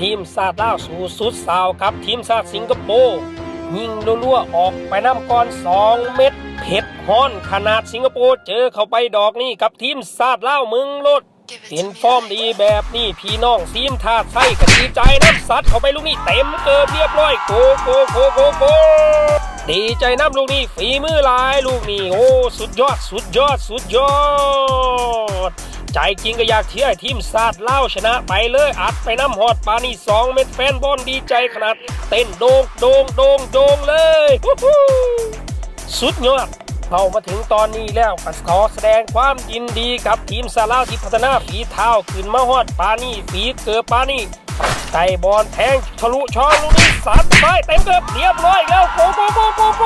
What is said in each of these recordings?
ทีมซาดลาวสู่สุดสาวกับ ทีมซาดสิงคโปร์ยิงรัวๆออกไปน้ำก่อน 2 เม็ดเผ็ดฮ้อนขนาดสิงคโปร์เจอเข้าไปดอกนี้กับทีมซาดลาวมึงรถเห็นฟอร์มดีแบบนี้พี่น้องซีมทาดไส้ก็ดีใจน้ำซัดเข้าไปลูกนี้เต็มเกิบเรียบร้อยโกโกโกโกโกดีใจน้ำลูกนี้ฝีมือลายลูกนี้โอ้สุดยอดสุดยอดสุดยอด ใจจริงก็อยากเชียร์ทีมซาดเล่าชนะไปเลยอัดไปน้ำฮอดปานี่สองเม็ดแฟนบอลดีใจขนาด เต้นโดงโดงโดงโดงเลยฮู้ฮู้สุดยอดเข้ามาถึงตอนนี้แล้วขอแสดงความยินดีกับทีมซาลาที่พัฒนาฝีเท้าขึ้นมาฮอดปานี่ฝีเกือบปานี่ไต่บอลแทงทะลุช่องลูกนี้สัดไปเต็มเกือบเรียบร้อยแล้วโกโกโกโกโก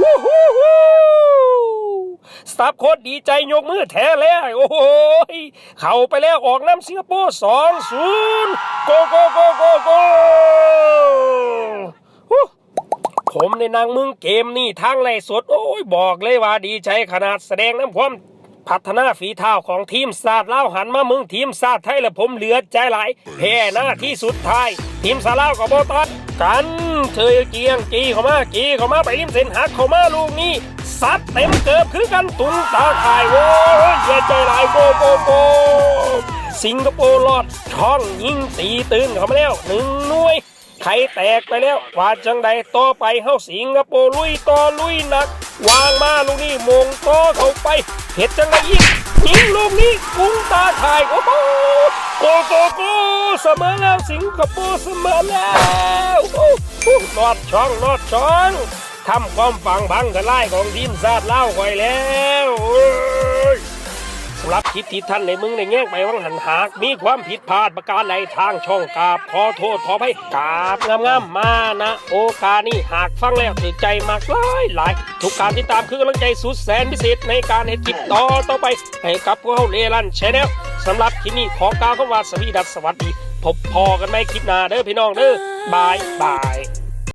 วู้ฮู ตาฟโค้ดดีใจยกมือแท้แล้ว โอ้โหยเข้าไปแล้วออกน้ำสิงคโปร์สองศูนย์โกโกโกโกโกฮู้ผมในนางมึงเกมนี่ทางไล่สด โอ้ยบอกเลยว่าดีใจขนาดแสดงน้ำความพัฒนาฝีเท้าของทีมซาดลาวหันมามึงทีมซาดไทยและผมเหลือใจหลายแพ้หน้าที่สุดท้าย ทีมซาลาวกับโบตัดกันเธอเกียงกีเข้ามากีเข้ามาไปริมเส้นหักเข้ามาลูกนี้ ซัดเต็มเกิบคือกันตุงตาข่ายโว้ยเสียใจหลายโกโกโกสิงคโปร์ลอดช่องยิงตีตื่นเข้ามาแล้วหนึ่งหน่วยไข่แตกไปแล้วว่าจังใดต่อไปเฮาสิงคโปร์ลุยต่อลุยหนัก วางมาลูกนี้มงต่อเข้าไปเห็ดจังใดอีกยิงลูกนี้กุ้งตาถ่ายโอ้โหโกโกโกเสมอแล้วสิงคโปร์เสมอแล้วโอ้โหนอดช่องนอดช่อง ทำความฝังบังกันไล่ของทีมซาดเล่าวไว้แล้วโอ้ยสำหรับคลิปที่ท่านในมึงในแง่งไปวังหันหาก มีความผิดพลาดประการใดทางช่องกราบขอโทษขอให้กราบงามๆมานะ โอกาสนี้หากฟังแล้วถือใจมากหลายหลายทุกการติดตามคือกำลังใจสุดแสนพิเศษในการให้คลิปต่อต่อไป ให้กับพวกเราเลรันแชนแนลสำหรับคลิปนี้ขอกล่าวคำว่าสวีดัสสวัสดีพบพอกันไหมคลิปหน้าเด้อพี่น้องเด้อบายบาย